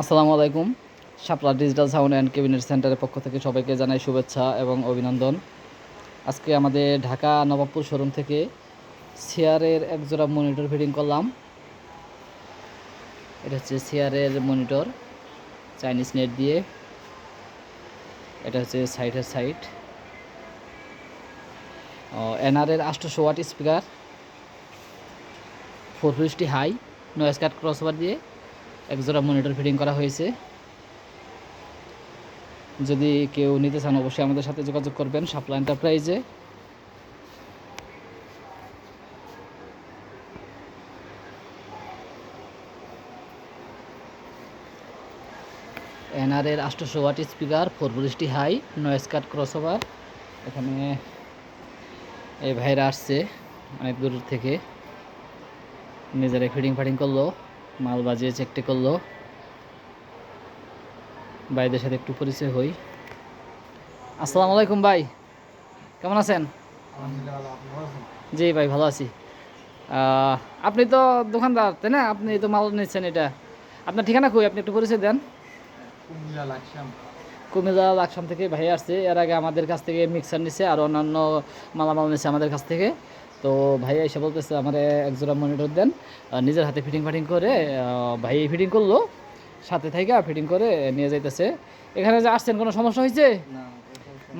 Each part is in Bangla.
আসসালামু আলাইকুম। Shapla digital sound and cabinet সেন্টারের পক্ষ থেকে সবাইকে জানাই শুভেচ্ছা এবং অভিনন্দন। আজকে আমাদের ঢাকা নবাবপুর শোরুম থেকে সিয়ারের একজোড়া মনিটর ফিটিং করলাম। এটা হচ্ছে সিয়ারের মনিটর চাইনিজ নেট দিয়ে। এটা হচ্ছে সাইডের সাইড এনআরের আষ্টশো watt speaker four fifty high noise cut crossover দিয়ে। একজোড়া মনিটর ফিটিং করা হয়েছে। যদি কেউ নিতে চান, অবশ্যই আমাদের সাথে যোগাযোগ করবেন সাপ্লা এন্টারপ্রাইজে এনআরের আষ্টশো watt speaker four forty high noise cut crossover এখানে এই ভাইরা আসছে, অনেক দূর থেকে। নিজেরা ফিটিং ফাটিং করল। মাল বাজিয়ে চেকটে করল। ভাইদের সাথে একটু পরিচয় হই। আসসালামু আলাইকুম ভাই, কেমন আছেন? জি ভাই, ভালো আছি। আপনি তো দোকানদার, তাই না? আপনি তো মাল নিচ্ছেন এটা। আপনার ঠিকানা কই? আপনি একটু পরিচয় দেন। কুমিল্লা, লাকসাম থেকে ভাই আসছে। এর আগে আমাদের কাছ থেকে মিক্সার নিছে আর অন্যান্য মালামাল নিছে আমাদের কাছ থেকে। তো ভাই এসে বলতেছে আমার একজোড়া মনিটর দেন। নিজের হাতে ফিটিং ফাটিং করে ভাই ফিটিং করল সাথে থেকে ফিটিং করে নিয়ে যাইতেছে। এখানে যে আসছেন কোনো সমস্যা হয়েছে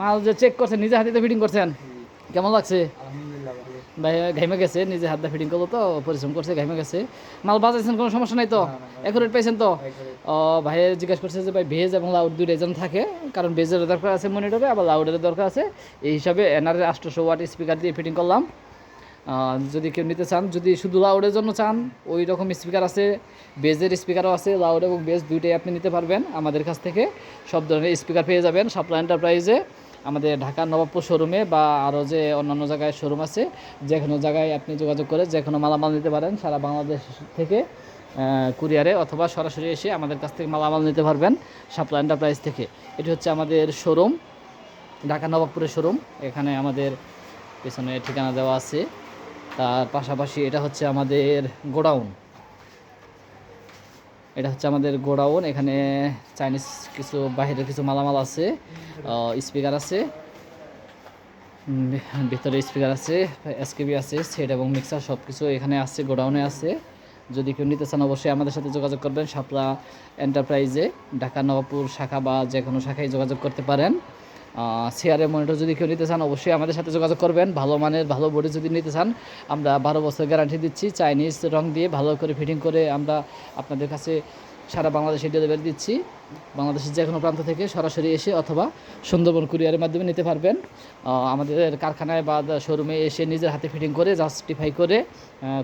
মাল যে চেক করছেন নিজের হাতে তো ফিটিং করছেন? কেমন লাগছে? ভাই ঘাইমে গেছে নিজে হাত দিয়ে ফিটিং করল তো পরিশ্রম করছে ঘাইমে গেছে। মাল বাজাইছেন কোনো সমস্যা নাই তো? অ্যাকুরেট পাইছেন তো? ও ভাই জিজ্ঞেস করছে যে ভাই ভেজ এবং লাউড দুই যেন থাকে কারণ ভেজের দরকার আছে মনিটরে আবার লাউডের দরকার আছে। এই হিসাবে এনআর আটশোশো ওয়াট স্পিকার দিয়ে ফিটিং করলাম। যদি কেউ নিতে চান, যদি শুধু লাউডের জন্য চান ওই রকম স্পিকার আছে, বেজের স্পিকারও আছে, লাউড এবং বেজ দুইটাই আপনি নিতে পারবেন আমাদের কাছ থেকে। সব ধরনের স্পিকার পেয়ে যাবেন সাপ্লাই এন্টারপ্রাইজে। আমাদের ঢাকা নবাবপুর শোরুমে বা আরও যে অন্যান্য জায়গায় শোরুম আছে, যে কোনো জায়গায় আপনি যোগাযোগ করে যে কোনো মালামাল নিতে পারেন। সারা বাংলাদেশ থেকে কুরিয়ারে অথবা সরাসরি এসে আমাদের কাছ থেকে মালামাল নিতে পারবেন সাপ্লাই এন্টারপ্রাইজ থেকে। এটি হচ্ছে আমাদের শোরুম, ঢাকা নবাবপুরের শোরুম। এখানে আমাদের পেছনে ঠিকানা দেওয়া আছে। তার পাশাপাশি এটা হচ্ছে আমাদের গোডাউন। এটা হচ্ছে আমাদের গোডাউন, এখানে চাইনিজ কিছু, বাহিরের কিছু মালামাল আছে স্পিকার আছে ভিতরে স্পিকার আছে এসকেবি আছে, সেট এবং মিক্সার সব কিছু এখানে আছে, গোডাউনে আছে। যদি কেউ নিতে চান অবশ্যই আমাদের সাথে যোগাযোগ করবেন শাপলা এন্টারপ্রাইজে, ঢাকা নবাবপুর শাখা বা যে কোনো শাখায় যোগাযোগ করতে পারেন। সিআরএম মনিটর যদি কেউ নিতে চান, অবশ্যই আমাদের সাথে যোগাযোগ করবেন। ভালো মানের, ভালো বডি যদি নিতে চান, আমরা বারো বছর গ্যারান্টি দিচ্ছি। চাইনিজ রং দিয়ে ভালো করে ফিটিং করে আমরা আপনাদের কাছে সারা বাংলাদেশে ডেলিভারি দিচ্ছি। বাংলাদেশের যে কোনো প্রান্ত থেকে সরাসরি এসে অথবা সুন্দরবন কুরিয়ারের মাধ্যমে নিতে পারবেন। আমাদের কারখানায় বা শোরুমে এসে নিজের হাতে ফিটিং করে জাস্টিফাই করে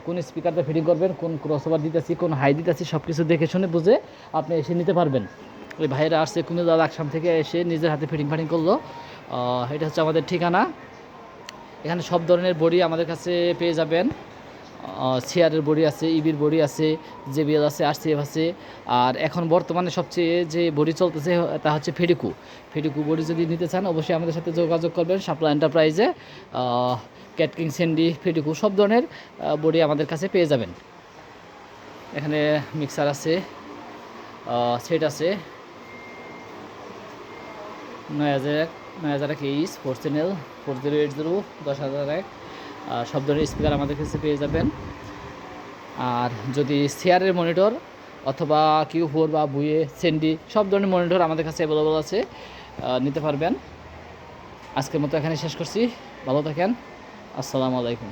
কোন স্পিকারটা ফিটিং করবেন, কোন ক্রসওভার দিতেছি, কোন হাই দিতেছি সব কিছু দেখে শুনে বুঝে আপনি এসে নিতে পারবেন। ওই ভাইয়েরা আসছে কুমিল্লা লাকসাম থেকে এসে নিজের হাতে ফিটিং ফাটিং করল। এটা হচ্ছে আমাদের ঠিকানা। এখানে সব ধরনের বড়ি আমাদের কাছে পেয়ে যাবেন। সিআরের বড়ি আছে, ইবির বড়ি আছে, জেবিএল আছে, আরসিএফ আছে। আর এখন বর্তমানে সবচেয়ে যে বড়ি চলতেছে, তা হচ্ছে ফেডিকু ফেডিকু বড়ি যদি নিতে চান, অবশ্যই আমাদের সাথে যোগাযোগ করবেন সাপ্লা এন্টারপ্রাইজে। ক্যাটকিং সেন্ডি ফেডিকু সব ধরনের বড়ি আমাদের কাছে পেয়ে যাবেন। এখানে মিক্সার আছে সেট আছে। নয় হাজার এক, নয় হাজার এক H four four zero eight zero দশ হাজার এক সব ধরনের স্পিকার আমাদের কাছে পেয়ে যাবেন। আর যদি শেয়ারের মনিটর অথবা কিউ ফোর বা বুয়ে সেন্ডি সব ধরনের মনিটর আমাদের কাছে অ্যাভেলেবল আছে নিতে পারবেন। আজকের মতো এখানে শেষ করছি। ভালো থাকেন। আসসালামু আলাইকুম।